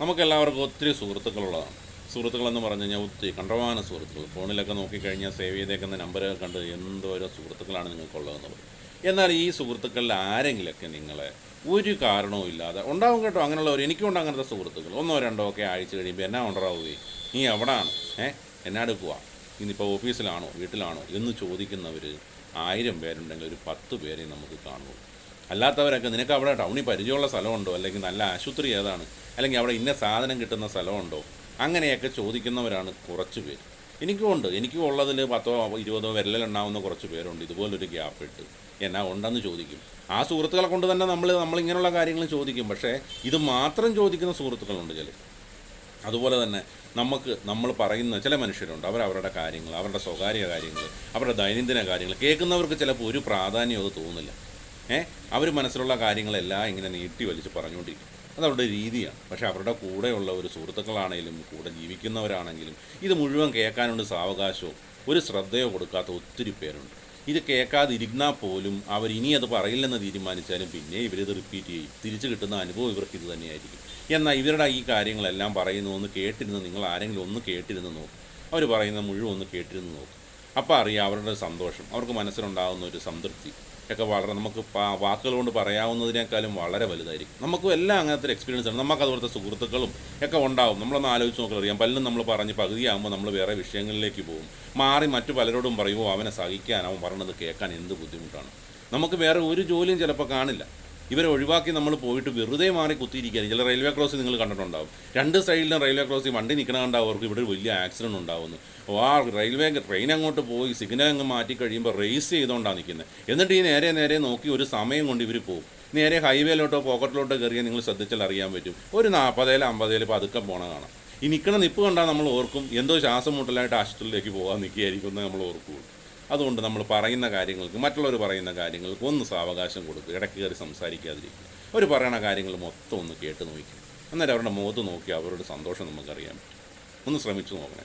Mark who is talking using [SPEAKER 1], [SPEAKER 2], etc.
[SPEAKER 1] നമുക്കെല്ലാവർക്കും ഒത്തിരി സുഹൃത്തുക്കളുള്ളതാണ്. സുഹൃത്തുക്കളെന്ന് പറഞ്ഞു കഴിഞ്ഞാൽ ഒത്തിരി കണ്ടമാന സുഹൃത്തുക്കൾ. ഫോണിലൊക്കെ നോക്കിക്കഴിഞ്ഞാൽ സേവ് ചെയ്തേക്കുന്ന നമ്പറൊക്കെ കണ്ട് എന്തോരോ സുഹൃത്തുക്കളാണ് നിങ്ങൾക്കുള്ളതെന്ന് പറയും എന്നാൽ ഈ സുഹൃത്തുക്കളിൽ ആരെങ്കിലൊക്കെ നിങ്ങളെ ഒരു കാരണവും ഇല്ലാതെ ഉണ്ടാവും കേട്ടോ. അങ്ങനെയുള്ളവർ എനിക്കുണ്ട് അങ്ങനത്തെ സുഹൃത്തുക്കൾ. ഒന്നോ രണ്ടോ ഒക്കെ ആഴ്ച കഴിയുമ്പോൾ എന്നാ ഉണ്ടാവുകയും നീ എവിടാണ്? ഏ? എന്നാ എടുക്കുക ഇന്നിപ്പോൾ ഓഫീസിലാണോ? വീട്ടിലാണോ? എന്ന് ചോദിക്കുന്നവർ ആയിരം പേരുണ്ടെങ്കിൽ ഒരു പത്ത് പേരെ നമുക്ക് കാണുള്ളൂ. അല്ലാത്തവരൊക്കെ നിനക്ക് അവിടെ ടൗണിൽ പരിചയമുള്ള സ്ഥലമുണ്ടോ? അല്ലെങ്കിൽ നല്ല ആശുപത്രി ഏതാണ്? അല്ലെങ്കിൽ അവിടെ ഇന്ന സാധനം കിട്ടുന്ന സ്ഥലമുണ്ടോ? അങ്ങനെയൊക്കെ ചോദിക്കുന്നവരാണ് കുറച്ച് പേര്. എനിക്കും ഉണ്ട്. എനിക്കും ഉള്ളതിൽ പത്തോ ഇരുപതോ വിരലിലുണ്ടാവുന്ന കുറച്ച് പേരുണ്ട്. ഇതുപോലൊരു ഗ്യാപ്പ് ഇട്ട്. എന്നാ ഉണ്ടെന്ന് ചോദിക്കും. ആ സുഹൃത്തുക്കളെ കൊണ്ട് തന്നെ നമ്മൾ നമ്മളിങ്ങനെയുള്ള കാര്യങ്ങൾ ചോദിക്കും. പക്ഷേ ഇത് മാത്രം ചോദിക്കുന്ന സുഹൃത്തുക്കളുണ്ട് ചില അതുപോലെ തന്നെ നമുക്ക് നമ്മൾ പറയുന്ന ചില മനുഷ്യരുണ്ട്. അവർ അവരുടെ കാര്യങ്ങൾ അവരുടെ സ്വകാര്യ കാര്യങ്ങൾ അവരുടെ ദൈനംദിന കാര്യങ്ങൾ കേൾക്കുന്നവർക്ക് ചിലപ്പോൾ ഒരു പ്രാധാന്യം അത് തോന്നില്ല. ഏ? അവർ മനസ്സിലുള്ള കാര്യങ്ങളെല്ലാം ഇങ്ങനെ നീട്ടി വലിച്ച് പറഞ്ഞുകൊണ്ടിരിക്കും. അതവരുടെ രീതിയാണ്. പക്ഷേ അവരുടെ കൂടെയുള്ള ഒരു സുഹൃത്തുക്കളാണെങ്കിലും കൂടെ ജീവിക്കുന്നവരാണെങ്കിലും ഇത് മുഴുവൻ കേൾക്കാനുണ്ട് സാവകാശവും. ഒരു ശ്രദ്ധയോ കൊടുക്കാത്ത ഒത്തിരി പേരുണ്ട്. ഇത് കേൾക്കാതിരുന്നാൽ പോലും അവർ ഇനി അത് പറയില്ലെന്ന് തീരുമാനിച്ചാലും പിന്നെ ഇവരിത് റിപ്പീറ്റ് ചെയ്യും. തിരിച്ചു കിട്ടുന്ന അനുഭവം ഇവർക്ക് ഇത് തന്നെയായിരിക്കും. എന്നാൽ ഇവരുടെ ഈ കാര്യങ്ങളെല്ലാം പറയുന്നു ഒന്ന് കേട്ടിരുന്ന് നിങ്ങൾ ആരെങ്കിലും ഒന്ന് കേട്ടിരുന്ന് നോക്കും. അവർ പറയുന്ന മുഴുവൻ ഒന്ന് കേട്ടിരുന്ന് നോക്കും. അപ്പോൾ അറിയാം അവരുടെ സന്തോഷം. അവർക്ക് മനസ്സിലുണ്ടാകുന്ന ഒരു സംതൃപ്തി ഒക്കെ വളരെ നമുക്ക് വാക്കുകൾ കൊണ്ട് പറയാവുന്നതിനേക്കാളും വളരെ വലുതായിരിക്കും. നമുക്കും എല്ലാം അങ്ങനത്തെ എക്സ്പീരിയൻസ് ആണ്. നമുക്ക് അതുപോലത്തെ സുഹൃത്തുക്കളും ഒക്കെ ഉണ്ടാവും. നമ്മളൊന്ന് ആലോചിച്ച് നോക്കാൻ അറിയാം. പലരും നമ്മൾ പറഞ്ഞ് പകുതിയാകുമ്പോൾ നമ്മൾ വേറെ വിഷയങ്ങളിലേക്ക് പോകും. മാറി മറ്റു പലരോടും പറയുമോ അവനെ സഹിക്കാൻ അവൻ പറയണത് കേൾക്കാൻ എന്ത് ബുദ്ധിമുട്ടാണ്? നമുക്ക് വേറെ ഒരു ജോലിയും ചിലപ്പോൾ കാണില്ല. ഇവരെ ഒഴിവാക്കി നമ്മൾ പോയിട്ട് വെറുതെ മാറി കുത്തിയിരിക്കുകയാണ്. ചില റെയിൽവേ ക്രോസ് നിങ്ങൾ കണ്ടിട്ടുണ്ടാവും. രണ്ട് സൈഡിലും റെയിൽവേ ക്രോസിൽ വണ്ടി നിൽക്കണ കണ്ടാവും അവർക്ക് ഇവിടെ വലിയ ആക്സിഡന്റ് ഉണ്ടാവുന്നു. ആ റെയിൽവേ ട്രെയിൻ അങ്ങോട്ട് പോയി സിഗ്നൽ അങ്ങ് മാറ്റി കഴിയുമ്പോൾ റേസ് ചെയ്തുകൊണ്ടാണ് നിൽക്കുന്നത് എന്നിട്ട് ഈ നേരെ നേരെ നോക്കി ഒരു സമയം കൊണ്ട് ഇവർ പോകും നേരെ ഹൈവേയിലോട്ടോ പോക്കറ്റിലോട്ടോ കയറിയാൽ നിങ്ങൾ ശ്രദ്ധിച്ചാൽ അറിയാൻ പറ്റും. ഒരു നാൽപ്പതേൽ അമ്പതേൽ പതുക്കെ പോണ കാണാം. ഈ നിൽക്കണ നിപ്പ് കണ്ടാൽ നമ്മൾ ഓർക്കും എന്തോ ശ്വാസം മുട്ടലായിട്ട് ആശുപത്രിയിലേക്ക് പോകാൻ നിൽക്കുകയായിരിക്കും എന്ന് നമ്മൾ ഓർക്കുകയുള്ളൂ അതുകൊണ്ട് നമ്മൾ പറയുന്ന കാര്യങ്ങൾക്ക് മറ്റുള്ളവർ പറയുന്ന കാര്യങ്ങൾക്ക് ഒന്ന് സാവകാശം കൊടുക്കുക ഇടയ്ക്ക് കയറി സംസാരിക്കാതിരിക്കുക. അവർ പറയുന്ന കാര്യങ്ങൾ മൊത്തം ഒന്ന് കേട്ട് നോക്കുക അന്നേരം അവരുടെ മുഖത്ത് നോക്കി അവരുടെ സന്തോഷം നമുക്കറിയാൻ പറ്റും. ഒന്ന് ശ്രമിച്ചു നോക്കണേ.